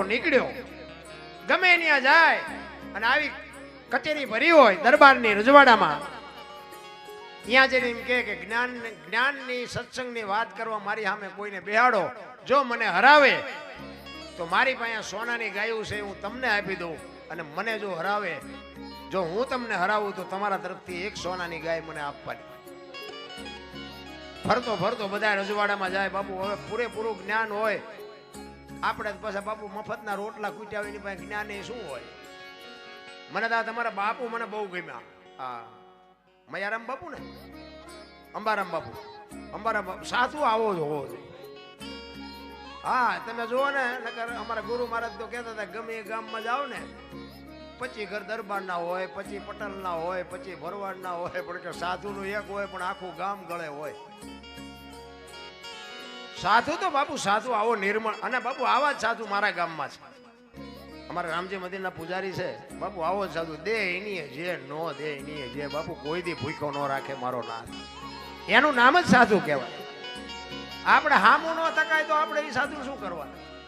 તો નીકળ્યો. ગમે ત્યાં જાય અને આવી કચેરી ભરી હોય દરબારની રજવાડામાં. ત્યાં જઈને એમ કે, જ્ઞાન, જ્ઞાનની સત્સંગની વાત કરવા મારી સામે કોઈને બેહાડો. જો મને હરાવે, તો મારી પાસે સોનાની ગાયું છે, હું તમને આપી દઉં. અને મને જો હરાવે, જો હું તમને હરાવું, તો તમારા તરફથી એક સોનાની ગાય મને આપવાની. ફરતો ફરતો બધા રજવાડામાં જાય, બાપુ, હવે પૂરેપૂરું જ્ઞાન હોય આપણે પાછા બાપુ મફતના રોટલા કૂટ્યા હોય એની પાસે જ્ઞાન એ શું હોય? મને તો તમારા બાપુ મને બહુ ગમ્યા. હા મયારામ બાપુ ને? અંબારામ બાપુ. અંબારામ બાપુ. સાચું આવો જ હોવો જોઈએ. હા, તમે જુઓ ને, નકર અમારા ગુરુ મહારાજ તો કહેતા હતા, ગમે એ ગામમાં જાઓ ને, પછી ઘર દરબારના હોય, પછી પટલના હોય, પછી ભરવાડના હોય, પણ કે સાધુનું એક હોય, પણ આખું ગામ ગળે હોય. સાધુ તો બાપુ, સાધુ આવો નિર્મળ. અને બાપુ, આવા જ સાધુ મારા ગામમાં છે. અમારા રામજી મંદિરના પૂજારી છે. બાપુ, આવો જ સાધુ. દે એની જે નો દે એની જે, બાપુ, કોઈ દી ભૂખ્યો ન રાખે મારો નાથ. એનું નામ જ સાધુ કહેવાય. આપણે હામું ન તકાય તો આપણે એ સાધુ શું કરવાનું?